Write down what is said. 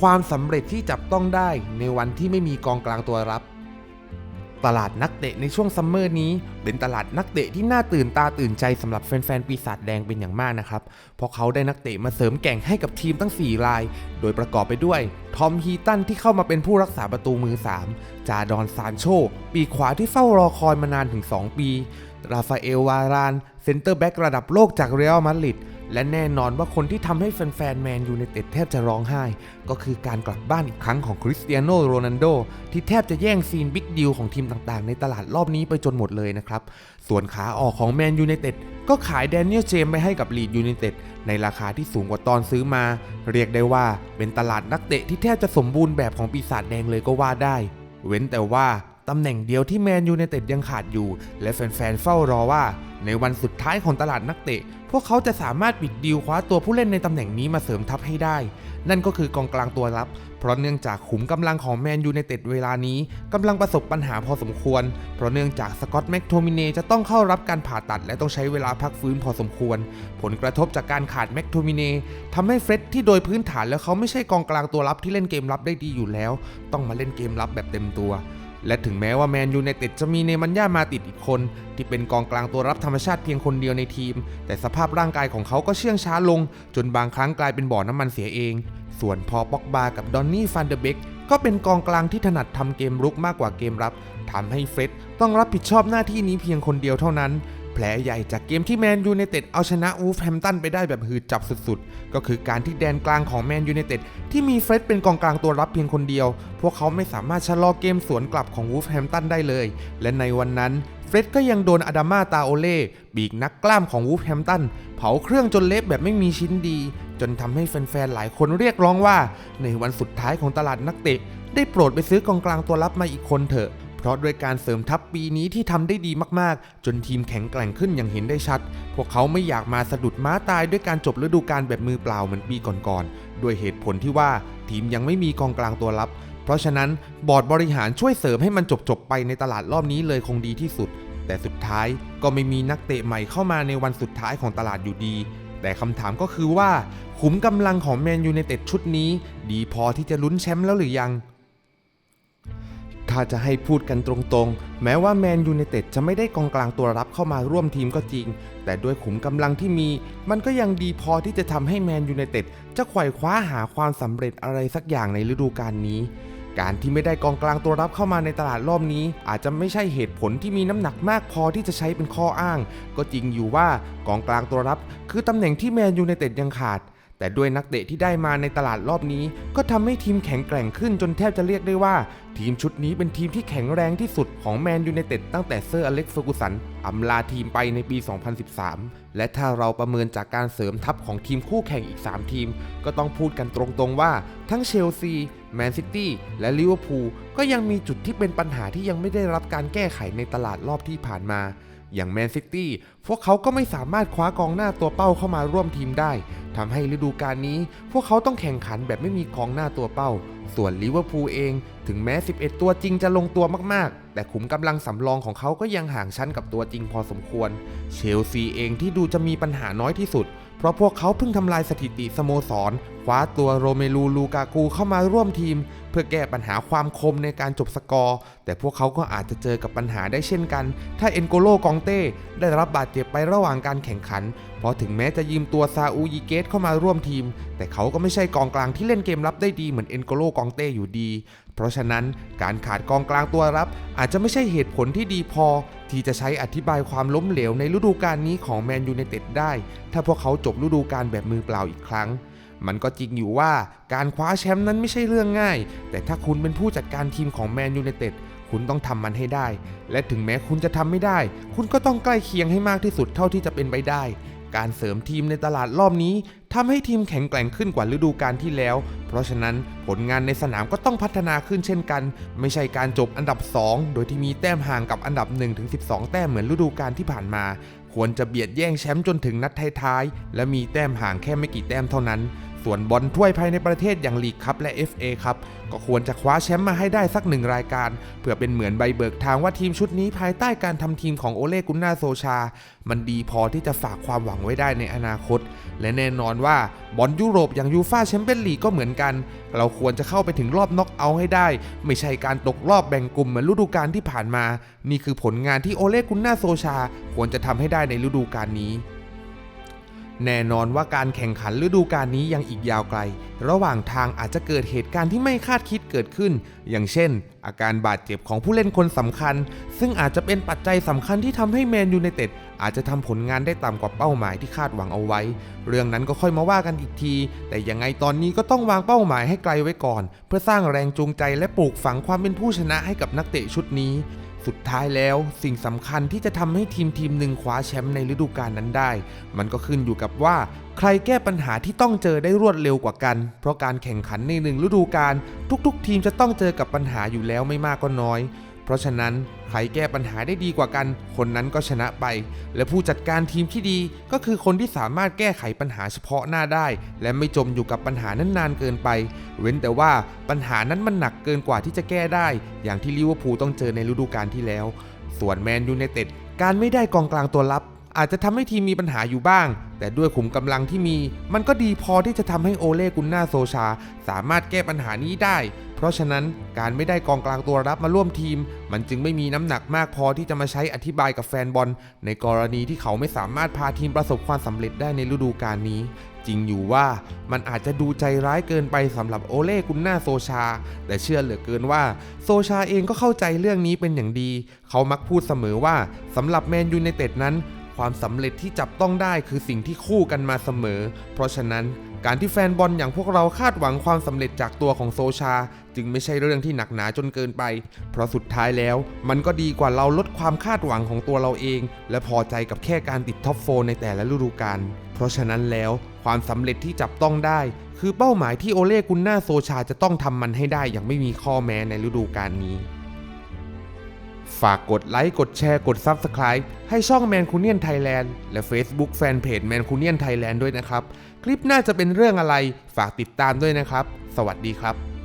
ความสำเร็จที่จับต้องได้ในวันที่ไม่มีกองกลางตัวรับ ตลาดนักเตะในช่วงซัมเมอร์นี้เป็นตลาดนักเตะที่น่าตื่นตาตื่นใจสำหรับแฟนๆ ปีศาจแดงเป็นอย่างมากนะครับ เพราะเขาได้นักเตะมาเสริมแก่งให้กับทีมตั้ง 4 ราย โดยประกอบไปด้วย ทอมฮีตันที่เข้ามาเป็นผู้รักษาประตูมือ 3 จาดอนซานโช ปีขวาที่เฝ้ารอคอยมานานถึง 2 ปี ราฟาเอลวาราน เซนเตอร์แบ็กระดับโลกจากเรอัลมาดริด และแน่นอนว่าคนที่ทำให้แฟนๆแมนยูในเต็ดแทบจะร้องไห้ ก็คือการกลับบ้านอีกครั้งของคริสเตียโนโรนัลโดที่แทบจะแย่งซีนบิ๊กดิวของทีมต่างๆ ในตลาดรอบนี้ไปจนหมดเลยนะครับ ส่วนขาออกของแมนยูไนเต็ดก็ขายแดเนียลเจมส์ไปให้กับลีดยูไนเต็ดในราคาที่สูงกว่าตอนซื้อมา เรียกได้ว่าเป็นตลาดนักเตะที่แทบจะสมบูรณ์แบบของปีศาจแดงเลยก็ว่าได้ เว้นแต่ว่าตำแหน่งเดียวที่แมนยูไนเต็ดยังขาดอยู่ และแฟนๆเฝ้ารอว่า ในวันสุดท้ายของตลาดนักเตะ พวกเขาจะสามารถปิดดีลคว้าตัวผู้เล่นในตำแหน่งนี้มาเสริมทัพให้ได้ นั่นก็คือกองกลางตัวรับ เพราะเนื่องจากขุมกำลังของแมนยูไนเต็ดเวลานี้กำลังประสบปัญหาพอสมควร เพราะเนื่องจากสกอตแม็กโทมิเนจะต้องเข้ารับการผ่าตัด และต้องใช้เวลาพักฟื้นพอสมควร ผลกระทบจากการขาดแม็กโทมิเนทำให้เฟร็ดที่โดยพื้นฐานแล้วเขาไม่ใช่กองกลางตัวรับที่เล่นเกมรับได้ดีอยู่แล้ว ต้องมาเล่นเกมรับแบบเต็มตัว และถึงแม้ว่าแมนยูในเต็ดจะมีเนมันย่ามาติดอีกคน ที่เป็นกองกลางตัวรับธรรมชาติเพียงคนเดียวในทีม แต่สภาพร่างกายของเขาก็เชื่องช้าลง จนบางครั้งกลายเป็นบ่อน้ำมันเสียเอง ส่วนพอป็อกบากับดอนนี่ฟันเดอร์เบกก็เป็นกองกลางที่ถนัดทำเกมรุกมากกว่าเกมรับทำให้เฟร็ดต้องรับผิดชอบหน้าที่นี้เพียงคนเดียวเท่านั้น แผลใหญ่จากเกมที่แมนยูไนเต็ดเอาชนะวูฟแฮมตันไปได้แบบหืดจับสุดๆ ก็คือการที่แดนกลางของแมนยูไนเต็ดที่มีเฟร็ดเป็นกองกลางตัวรับเพียงคนเดียว พวกเขาไม่สามารถชะลอเกมสวนกลับของวูฟแฮมตันได้เลย และในวันนั้นเฟร็ดก็ยังโดนอาดามาตาโอเล่บีกนักกล้ามของวูฟแฮมตันเผาเครื่องจนเละแบบไม่มีชิ้นดี จนทำให้แฟนๆหลายคนเรียกร้องว่า ในวันสุดท้ายของตลาดนักเตะ ได้โปรดไปซื้อกองกลางตัวรับมาอีกคนเถอะ เพราะด้วยการเสริมทัพปีนี้ที่ทำได้ดีมากๆ จนทีมแข็งแกร่งขึ้นอย่างเห็นได้ชัด พวกเขาไม่อยากมาสะดุดม้าตายด้วยการจบฤดูกาลแบบมือเปล่าเหมือนปีก่อนๆด้วยเหตุผลที่ว่าทีมยังไม่มีกองกลางตัวรับ เพราะฉะนั้นบอร์ดบริหารช่วยเสริมให้มันจบๆไปในตลาดรอบนี้เลยคงดีที่สุด แต่สุดท้ายก็ไม่มีนักเตะใหม่เข้ามาในวันสุดท้ายของตลาดอยู่ดี แต่คำถามก็คือว่าขุมกำลังของแมนยูในเต็ดชุดนี้ ดีพอที่จะลุ้นแชมป์แล้วหรือยัง ถ้าจะให้พูดกันตรงๆ แม้ว่าแมนยูไนเต็ดจะไม่ได้กองกลางตัวรับเข้ามาร่วมทีมก็จริง แต่ด้วยขุมกำลังที่มี มันก็ยังดีพอที่จะทำให้แมนยูไนเต็ดจะไขว่คว้าหาความสำเร็จอะไรสักอย่างในฤดูกาลนี้ การที่ไม่ได้กองกลางตัวรับเข้ามาในตลาดรอบนี้ อาจจะไม่ใช่เหตุผลที่มีน้ำหนักมากพอที่จะใช้เป็นข้ออ้าง ก็จริงอยู่ว่ากองกลางตัวรับ คือตำแหน่งที่แมนยูไนเต็ดยังขาด แต่ด้วยนักเตะที่ได้มาในตลาดรอบนี้ ก็ทำให้ทีมแข็งแกร่งขึ้นจนแทบจะเรียกได้ว่า ทีมชุดนี้เป็นทีมที่แข็งแรงที่สุดของแมนยูไนเต็ดตั้งแต่เซอร์อเล็กซ์เฟอร์กูสันอำลาทีมไปในปี 2013 และถ้าเราประเมินจากการเสริมทัพของทีมคู่แข่งอีก 3 ทีม ก็ต้องพูดกันตรงๆว่า ทั้งเชลซีแมนซิตี้และลิเวอร์พูลก็ยังมีจุดที่เป็นปัญหาที่ยังไม่ได้รับการแก้ไขในตลาดรอบที่ผ่านมาอย่างแมนซิตี้พวกเขาก็ไม่สามารถคว้ากองหน้าตัวเป้าเข้ามาร่วมทีมได้ ทำให้ฤดูกาลนี้ พวกเขาต้องแข่งขันแบบไม่มีกองหน้าตัวเป้า ส่วนลิเวอร์พูลเองถึงแม้ 11 ตัวจริงจะลงตัวมากๆ แต่ขุมกำลังสำรองของเขาก็ยังห่างชั้นกับตัวจริงพอสมควร เชลซีเองที่ดูจะมีปัญหาน้อยที่สุด เพราะพวกเขาเพิ่งทำลายสถิติสโมสร คว้าตัวโรเมลูลูกากูเข้ามาร่วมทีม เพื่อแก้ปัญหาความคมในการจบสกอร์ แต่พวกเขาก็อาจจะเจอกับปัญหาได้เช่นกัน ถ้าเอ็นโกโลกองเต้ได้รับบาดเจ็บไประหว่างการแข่งขัน เพราะถึงแม้จะยืมตัวซาอูยิเกตเข้ามาร่วมทีม แต่เขาก็ไม่ใช่กองกลางที่เล่นเกมรับได้ดีเหมือนเอ็นโกโลกองเต้อยู่ดี เพราะฉะนั้นการขาดกองกลางตัวรับ อาจจะไม่ใช่เหตุผลที่ดีพอ ที่จะใช้อธิบายความล้มเหลวในฤดูกาลนี้ของแมนยูไนเต็ดได้ ถ้าพวกเขาจบฤดูกาลแบบมือเปล่าอีกครั้ง มันก็จริงอยู่ว่าการคว้าแชมป์นั้นไม่ใช่เรื่องง่าย แต่ถ้าคุณเป็นผู้จัดการทีมของแมนยูไนเต็ดคุณต้องทำมันให้ได้ และถึงแม้คุณจะทำไม่ได้ คุณก็ต้องใกล้เคียงให้มากที่สุดเท่าที่จะเป็นไปได้ การเสริมทีมในตลาดรอบนี้ทำให้ทีมแข็งแกร่งขึ้นกว่าฤดูกาลที่แล้ว เพราะฉะนั้นผลงานในสนามก็ต้องพัฒนาขึ้นเช่นกัน ไม่ใช่การจบอันดับ 2 โดยที่มีแต้มห่างกับอันดับ 1-12 แต้มเหมือนฤดูกาลที่ผ่านมา ควรจะเบียดแย่งแชมป์จนถึงนัดท้ายๆและมีแต้มห่างแค่ไม่กี่แต้มเท่านั้น ส่วนบอลถ้วยภายในประเทศอย่างลีกคัพและ FA ครับก็ควรจะคว้าแชมป์มาให้ได้สักหนึ่งรายการ เพื่อเป็นเหมือนใบเบิกทางว่าทีมชุดนี้ภายใต้การทำทีมของโอเลกุนนาโซชา มันดีพอที่จะฝากความหวังไว้ได้ในอนาคต และแน่นอนว่าบอลยุโรปอย่างยูฟาแชมเปี้ยนลีกก็เหมือนกัน เราควรจะเข้าไปถึงรอบน็อกเอาท์ให้ได้ ไม่ใช่การตกรอบแบ่งกลุ่มเหมือนฤดูกาลที่ผ่านมา นี่คือผลงานที่โอเลกุนนาโซชา ควรจะทำให้ได้ในฤดูกาลนี้ แน่นอนว่าการแข่งขันฤดูกาลนี้ยังอีกยาวไกล ระหว่างทางอาจจะเกิดเหตุการณ์ที่ไม่คาดคิดเกิดขึ้น อย่างเช่น อาการบาดเจ็บของผู้เล่นคนสำคัญ ซึ่งอาจจะเป็นปัจจัยสำคัญที่ทำให้แมนยูไนเต็ดอาจจะทำผลงานได้ต่ำกว่าเป้าหมายที่คาดหวังเอาไว้ เรื่องนั้นก็ค่อยมาว่ากันอีกที แต่ยังไงตอนนี้ก็ต้องวางเป้าหมายให้ไกลไว้ก่อน เพื่อสร้างแรงจูงใจและปลูกฝังความเป็นผู้ชนะให้กับนักเตะชุดนี้ สุดท้ายแล้วสิ่งสำคัญที่จะทำให้ทีมทีมหนึ่งคว้าแชมป์ในฤดูกาลนั้นได้ มันก็ขึ้นอยู่กับว่าใครแก้ปัญหาที่ต้องเจอได้รวดเร็วกว่ากัน เพราะการแข่งขันในหนึ่งฤดูกาลทุกๆ ทีมจะต้องเจอกับปัญหาอยู่แล้วไม่มากก็น้อย เพราะฉะนั้นใครแก้ปัญหาได้ดีกว่ากัน คนนั้นก็ชนะไป และผู้จัดการทีมที่ดีก็คือคนที่สามารถแก้ไขปัญหาเฉพาะหน้าได้ และไม่จมอยู่กับปัญหานั้นนานเกินไป เว้นแต่ว่าปัญหานั้นมันหนักเกินกว่าที่จะแก้ได้ อย่างที่ลิเวอร์พูลต้องเจอในฤดูกาลที่แล้ว ส่วนแมนยูไนเต็ดการไม่ได้กองกลางตัวรับ อาจจะทำให้ทีมมีปัญหาอยู่บ้าง แต่ด้วยขุมกำลังที่มี มันก็ดีพอที่จะทำให้โอเล่กุนนาโซชา สามารถแก้ปัญหานี้ได้ เพราะฉะนั้นการไม่ได้กองกลางตัวรับมาร่วมทีม มันจึงไม่มีน้ำหนักมากพอที่จะมาใช้อธิบายกับแฟนบอล ในกรณีที่เขาไม่สามารถพาทีมประสบความสำเร็จได้ในฤดูกาลนี้ จริงอยู่ว่ามันอาจจะดูใจร้ายเกินไปสำหรับโอเล่กุนนาโซชา แต่เชื่อเหลือเกินว่าโซชาเองก็เข้าใจเรื่องนี้เป็นอย่างดี เขามักพูดเสมอว่าสำหรับแมนยูไนเต็ดนั้น ความสำเร็จที่จับต้องได้คือสิ่งที่คู่กันมาเสมอ เพราะฉะนั้นการที่แฟนบอลอย่างพวกเราคาดหวังความสำเร็จจากตัวของโซชา จึงไม่ใช่เรื่องที่หนักหนาจนเกินไป เพราะสุดท้ายแล้ว มันก็ดีกว่าเราลดความคาดหวังของตัวเราเอง และพอใจกับแค่การติดท็อปโฟในแต่ละฤดูกาลเพราะฉะนั้นแล้วความสำเร็จที่จับต้องได้ คือเป้าหมายที่โอเล่กุนนาโซชาจะต้องทำมันให้ได้อย่างไม่มีข้อแม้ในฤดูกาลนี้ ฝากกดไลค์ กดแชร์ กด Subscribe ให้ช่องแมนคูเนียนไทยแลนด์และ Facebook Fanpage แมนคูเนียนไทยแลนด์ด้วยนะครับ คลิปหน้าจะเป็นเรื่องอะไร ฝากติดตามด้วยนะครับ สวัสดีครับ